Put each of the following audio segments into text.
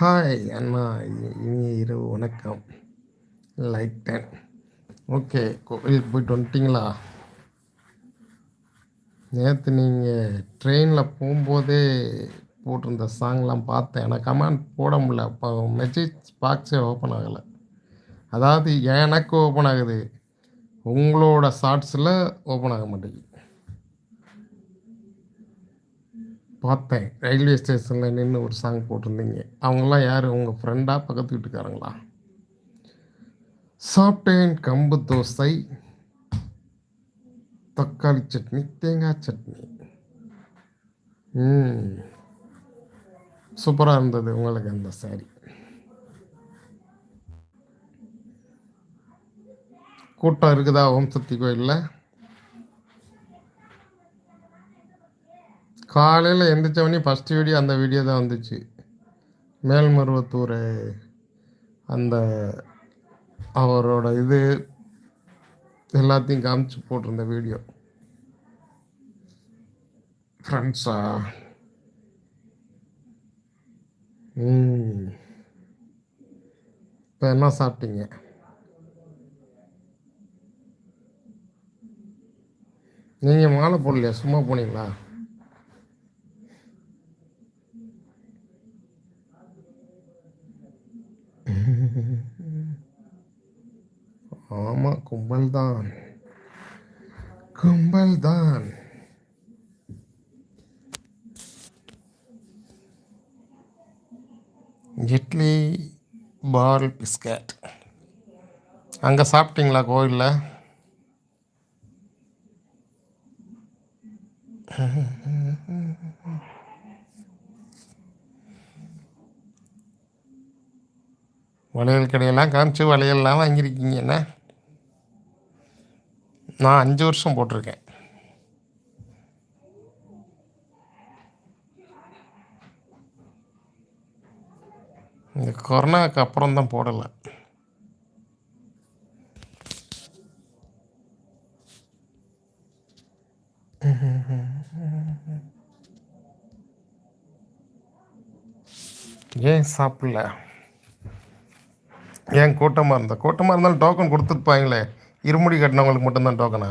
Hi அண்ணா இனிய இரவு வணக்கம். லைக் டென் ஓகே கோயிலுக்கு போயிட்டு வந்துட்டிங்களா? நேற்று நீங்கள் ட்ரெயினில் போகும்போதே போட்டிருந்த சாங்லாம் பார்த்தேன். எனக்கு கமெண்ட் போட முடியல. அப்போ மெசேஜ் பாக்ஸே ஓப்பன் ஆகலை. அதாவது எனக்கு ஓப்பன் ஆகுது. உங்களோட ஷார்ட்ஸில் ஓப்பன் ஆக மாட்டேங்குது. பார்த்தேன் ரயில்வே ஸ்டேஷனில் நின்று ஒரு சாங் போட்டிருந்தீங்க. அவங்களாம் யார்? உங்கள் ஃப்ரெண்டாக பக்கத்து வீட்டுக்காரங்களா? சாப்பிட்டேன். கம்பு தோசை. தக்காளி சட்னி தேங்காய் சட்னி. சூப்பராக இருந்தது உங்களுக்கு அந்த சாரி கூட்டம் இருக்குதா? ஓம் சக்தி கோயிலில்? காலையில் எந்திரிச்சவனே ஃபஸ்ட்டு வீடியோ அந்த வீடியோ தான் வந்துச்சு. மேல்மருவத்தூர் அந்த அவரோட இது எல்லாத்தையும் காமிச்சு போட்டிருந்த வீடியோ ஃப்ரெண்ட்ஸா இப்போ என்ன சாப்பிட்டீங்க? நீங்கள் மாலை போடலையா? சும்மா போனீங்களா? ஆமாம் கும்பல் தான் கும்பல் தான் இட்லி பால் பிஸ்கட். அங்கே சாப்பிட்டீங்களா கோயிலில்? வளையல் கடையெல்லாம் காமிச்சு வளையல்லாம் வாங்கியிருக்கீங்க என்ன? நான் அஞ்சு வருஷம் போட்டிருக்கேன். இந்த கொரோனாவுக்கு அப்புறம் தான் போடலை. ஏன் சாப்பிடல? ஏன் கூட்டமாக இருந்தால் கூட்டமாக இருந்தாலும் டோக்கன் கொடுத்துருப்பாங்களே. இருமுடி கட்டினவங்களுக்கு மட்டும்தான் டோக்கனா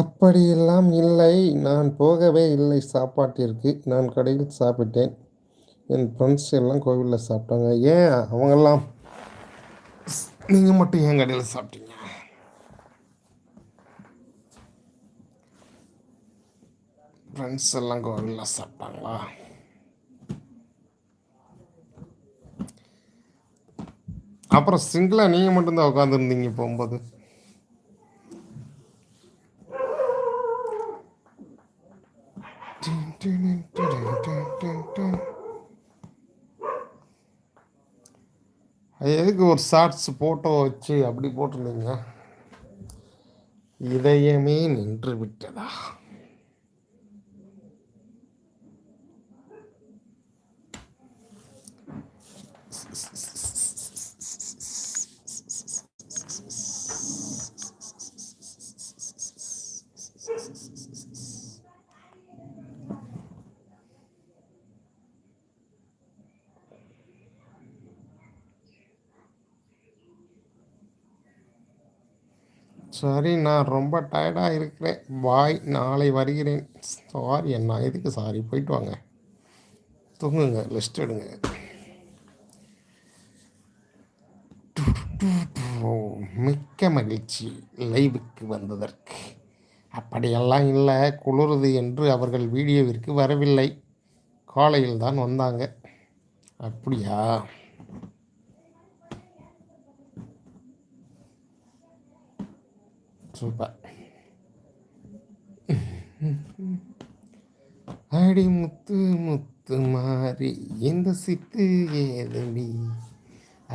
அப்படியெல்லாம் இல்லை. நான் போகவே இல்லை. சாப்பாட்டிற்கு நான் கடையில் சாப்பிட்டேன். என் ஃப்ரெண்ட்ஸ் எல்லாம் கோவிலில் சாப்பிட்டாங்க. ஏன் அவங்கெல்லாம்? நீங்கள் மட்டும் ஏன் கடையில் சாப்பிட்டீங்க? ஃப்ரெண்ட்ஸ் எல்லாம் கோவிலில் சாப்பிட்டாங்களா? அப்புறம் சிங்கிளாக நீங்கள் மட்டும்தான் உட்காந்துருந்தீங்க போகும்போது? எதுக்கு ஒரு ஷார்ட்ஸ் ஃபோட்டோ வச்சு அப்படி போட்டிருந்தீங்க? இதயமே நின்று விட்டதா? சரி நான் ரொம்ப டயர்டாக இருக்கிறேன். பாய் நாளை வருகிறேன். சாரி அண்ணா எதுக்கு சாரி போயிட்டு வாங்க. தூங்குங்க லிஸ்ட் எடுங்க. மிக்க மகிழ்ச்சி லைவுக்கு வந்ததற்கு. அப்படியெல்லாம் இல்லை குளிருது என்று அவர்கள் வீடியோவிற்கு வரவில்லை. காலையில் தான் வந்தாங்க. அப்படியா? சூப்பர். அடி முத்து முத்து மாறி இந்த சித்து ஏதடி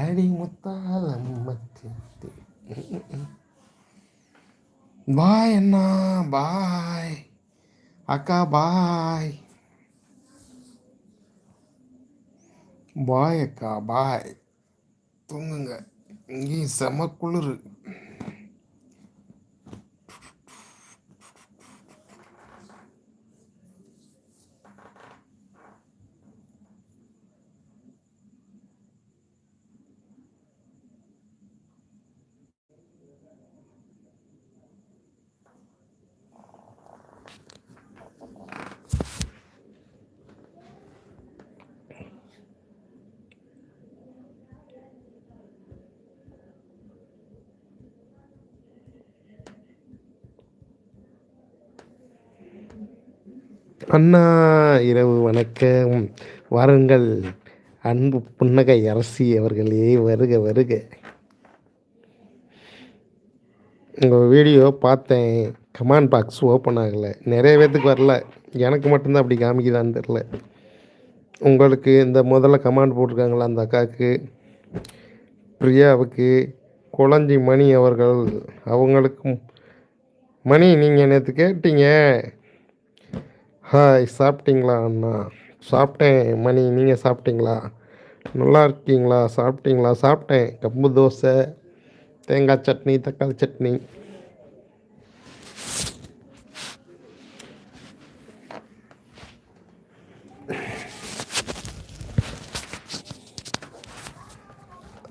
அடி முத்தாலம் மச்சித்து பாய் அண்ணா பாய் அக்கா பாய் பாய் அக்கா பாய் தூங்குங்க. இங்கேயும் செம குளிர். அண்ணா இரவு வணக்கம். வாருங்கள். அன்பு புன்னகை அரசி அவர்களே வருக வருக. உங்கள் வீடியோ பார்த்தேன். கமாண்ட் பாக்ஸ் ஓப்பன் ஆகலை. நிறைய பேர்த்துக்கு வரல. எனக்கு மட்டும்தான் அப்படி காமிக்குதான்னு தெரில உங்களுக்கு இந்த முதல்ல கமாண்ட் போட்டிருக்காங்களா அந்த அக்காவுக்கு? பிரியாவுக்கு. குழந்தை மணி அவர்கள் அவங்களுக்கும். மணி நீங்கள் நேற்று கேட்டீங்க. ஹாய் சாப்பிட்டீங்களா அண்ணா? சாப்பிட்டேன் மணி நீங்கள் சாப்பிட்டீங்களா? நல்லா இருக்கீங்களா? சாப்பிட்டீங்களா? சாப்பிட்டேன். கம்பு தோசை தேங்காய் சட்னி தக்காளி சட்னி.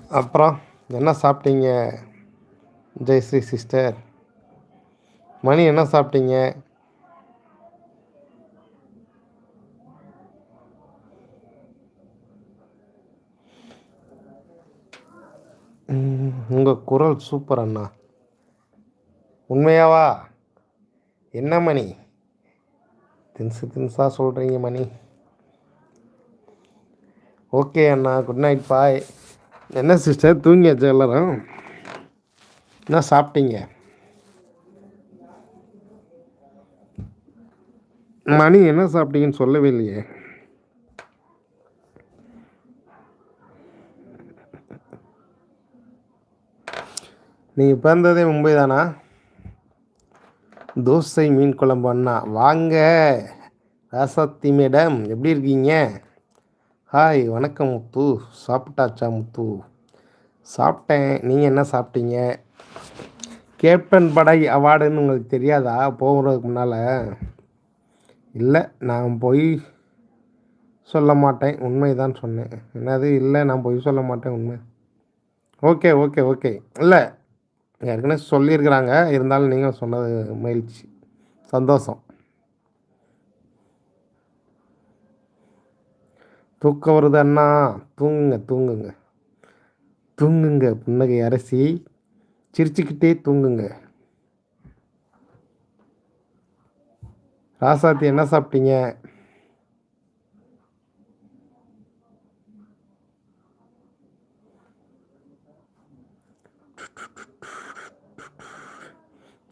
அப்புறம் என்ன சாப்பிட்டீங்க? ஜெயஸ்ரீ சிஸ்டர். மணி என்ன சாப்பிட்டீங்க? உங்கள் குரல் சூப்பர் அண்ணா. உண்மையாவா? என்ன மணி? தின்சு தின்ஸாக சொல்கிறீங்க மணி. ஓகே அண்ணா குட் நைட் பாய். என்ன சிஸ்டர் தூங்கியாச்சு எல்லாரும்? என்ன சாப்பிட்டீங்க? மணி என்ன சாப்பிட்டீங்கன்னு சொல்லவே இல்லையே. நீங்கள் பிறந்ததே மும்பை தானா? தோசை மீன் குழம்பு அண்ணா. வாங்க. ராசாத்தி மேடம் எப்படி இருக்கீங்க? ஹாய் வணக்கம் முத்து. சாப்பிட்டாச்சா முத்து? சாப்பிட்டேன். நீங்கள் என்ன சாப்பிட்டீங்க? கேப்டன் படை அவார்டுன்னு உங்களுக்கு தெரியாதா? போகிறதுக்கு முன்னால். இல்லை நான் போய் சொல்ல மாட்டேன். உண்மை தான் சொன்னேன். என்னது? இல்லை நான் பொய் சொல்ல மாட்டேன். உண்மை. Okay okay okay. இல்லை ஏற்கனவே சொல்லியிருக்கிறாங்க. இருந்தாலும் நீங்கள் சொன்னது மகிழ்ச்சி. சந்தோஷம். தூக்கம் வருது அண்ணா. தூங்குங்க தூங்குங்க. தூங்குங்க புன்னகை அரசி. சிரிச்சுக்கிட்டே தூங்குங்க. ராசாத்தி என்ன சாப்பிட்டீங்க?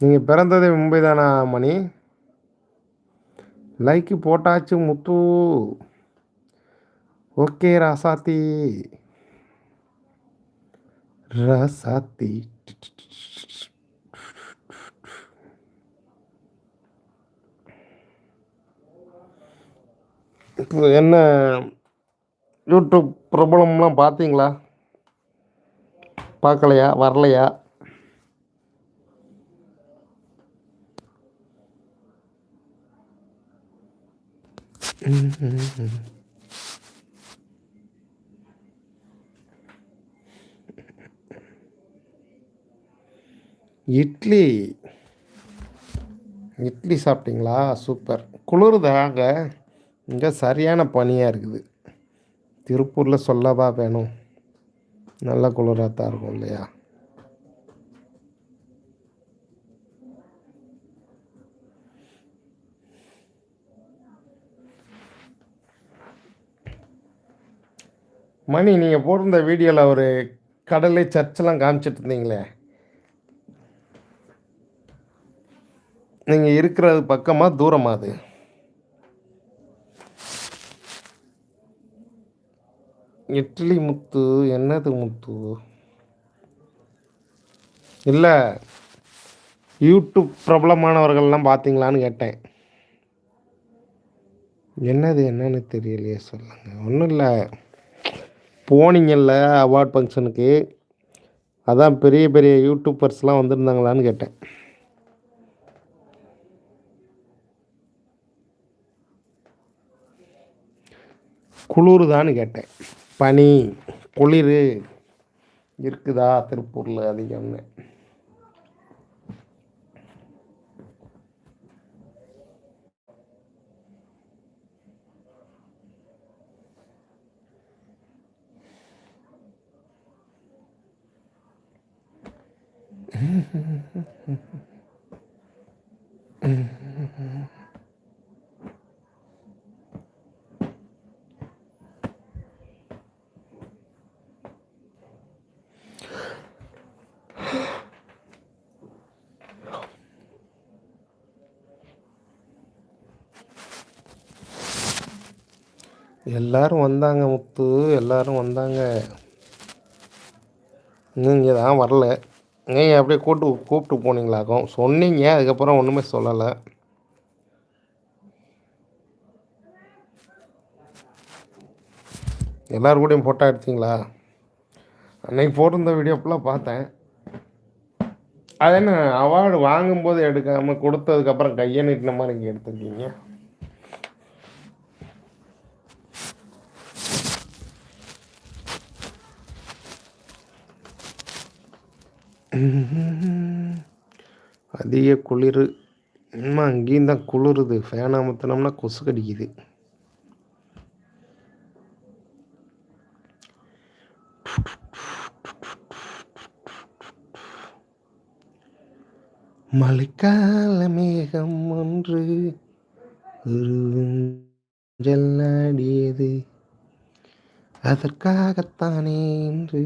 நீங்கள் பிறந்ததே மும்பை தானா மணி? லைக்கு போட்டாச்சு முத்து. ஓகே ராசாத்தி. ராசாத்தி. இப்போ என்ன யூடியூப் பிரபலம்லாம் பார்த்தீங்களா? பார்க்கலையா? வரலையா? இட்லி. இட்லி சாப்பிட்டீங்களா? சூப்பர். குளிருதாங்க இங்கே சரியான பனியாக இருக்குது. திருப்பூரில் சொல்லவா வேணும்? நல்ல குளிராக தான் இருக்கும் இல்லையா? மணி நீங்கள் போட்டிருந்த வீடியோவில் ஒரு கடலை சர்ச்செல்லாம் காமிச்சிட்டு இருந்தீங்களே. நீங்கள் இருக்கிறது பக்கமாக தூரமாக அது? இட்லி முத்து என்னது முத்து? இல்லை யூடியூப் பிரபலமானவர்கள்லாம் பார்த்தீங்களான்னு கேட்டேன். என்னது என்னன்னு தெரியலையே சொல்லுங்கள் ஒன்றும் இல்லை. போனீங்கல்ல அவார்ட் ஃபங்க்ஷனுக்கு அதான் பெரிய பெரிய யூடியூபர்ஸ்லாம் வந்திருந்தாங்களான்னு கேட்டேன். குளிருதான்னு கேட்டேன். பனி குளிர் இருக்குதா திருப்பூரில் அதிகம்னு. எல்லாரும் வந்தாங்க முத்து. எல்லாரும் வந்தாங்க. இங்கே தான் வரல. நீங்கள் அப்படியே கூப்பிட்டு கூப்பிட்டு போனீங்களாக்கும்? சொன்னீங்க அதுக்கப்புறம் ஒன்றுமே சொல்லலை. எல்லோரும் கூடயும் ஃபோட்டோ எடுத்தீங்களா? அன்னைக்கு போட்டிருந்த வீடியோ ஃபுல்லாக பார்த்தேன். அது என்ன அவார்டு வாங்கும்போது எடுக்காமல் கொடுத்ததுக்கப்புறம் கையை நீட்டின மாதிரி இங்கே எடுத்துருக்கீங்க. அதிக குளிர். இன்னும் அங்கேயும் தான் குளிருது. ஃபேன் அமுத்தினோம்னா கொசு கடிக்குது மழைக்கால மேகம் ஒன்று ஜல்லாடியது அதற்காகத்தானே என்று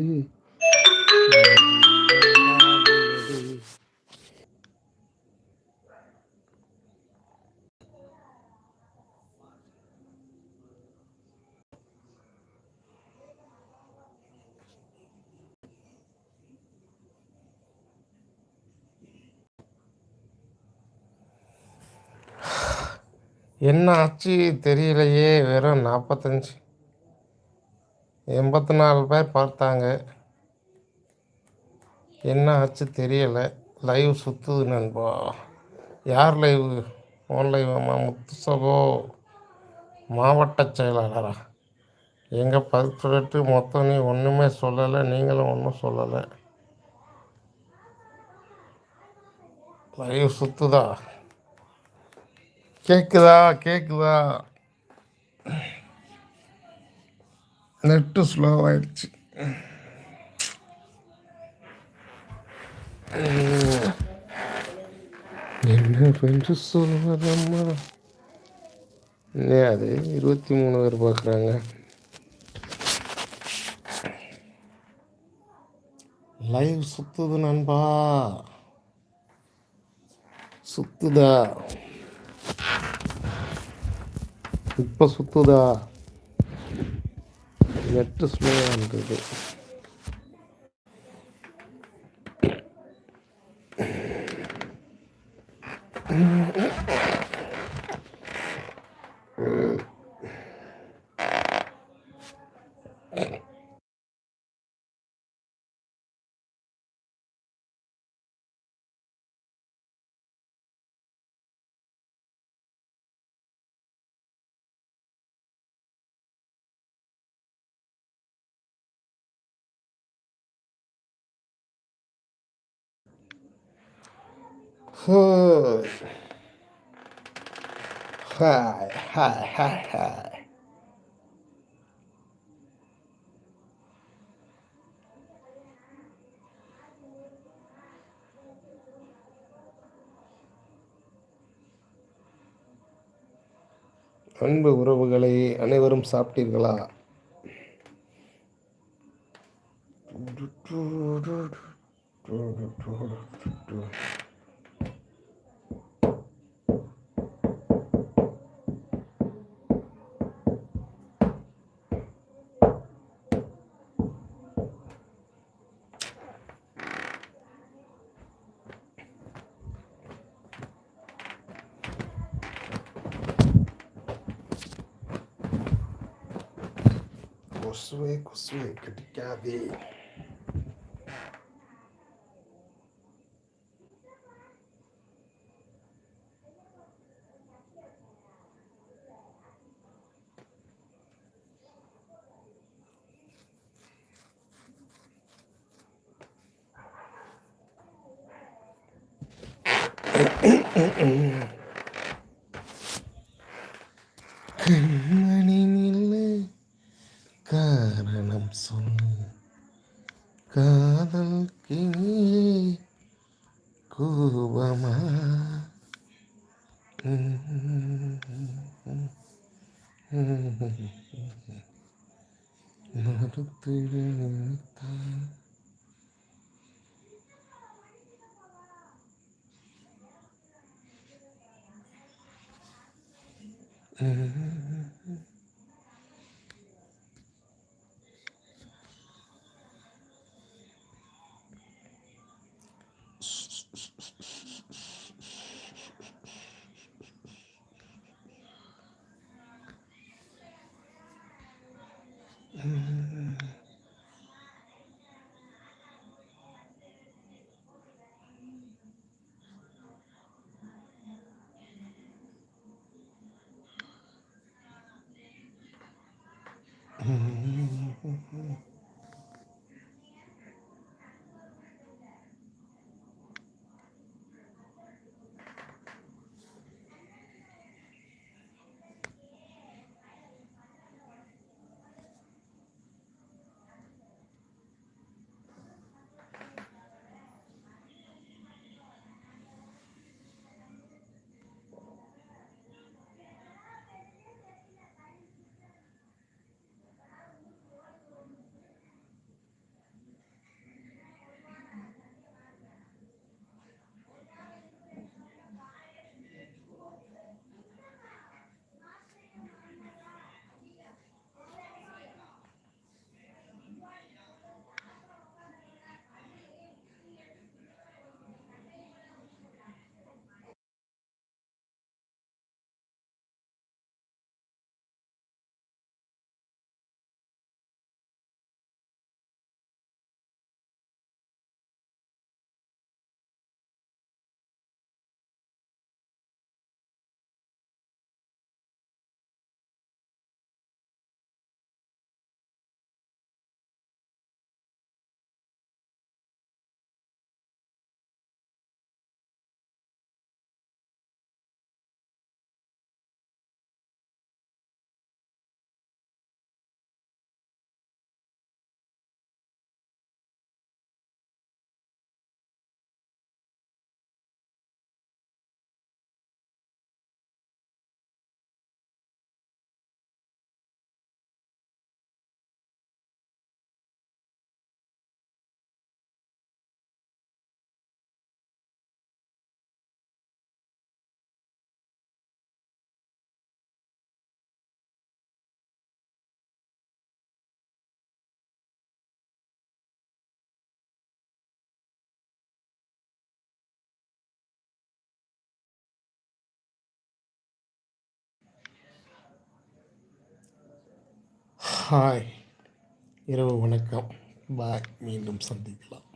என்ன ஆச்சு தெரியலையே வெறும் நாற்பத்தஞ்சி எண்பத்தி நாலு பேர் பார்த்தாங்க. என்ன ஆச்சு தெரியலை. லைவ் சுற்றுது நண்பா. யார் லைவ்? ஓன் லைவாம்மா முத்துசகோ மாவட்ட செயலாளரா? எங்கள் பதிப்பு மொத்தம் நீ ஒன்றுமே சொல்லலை நீங்களும் ஒன்றும் சொல்லலை. லைவ் சுற்றுதா கேட்குதா கேட்குதா நெட்டு ஸ்லோவாயிடுச்சு. என்ன என்று சொல்வதம்மா அது இருபத்தி மூணு பேர் பார்க்குறாங்க லைவ் சுத்துது நண்பா. சுத்துதா. இப்போ சுற்றுதா நெட்டு ஸ்லோவாக இருக்குது Hi, hi, hi, ஹாய் அன்பு உறவுகளை அனைவரும் சாப்பிட்டீர்களா? கொசுவே കൺമണിനിൽ കാരണം സ്വന്തം കാതൽ കിണി കൂപമാ മറുത്തിഴ Mm-hmm. ஹாய் இரவு வணக்கம். பாய். மீண்டும் சந்திக்கலாம்.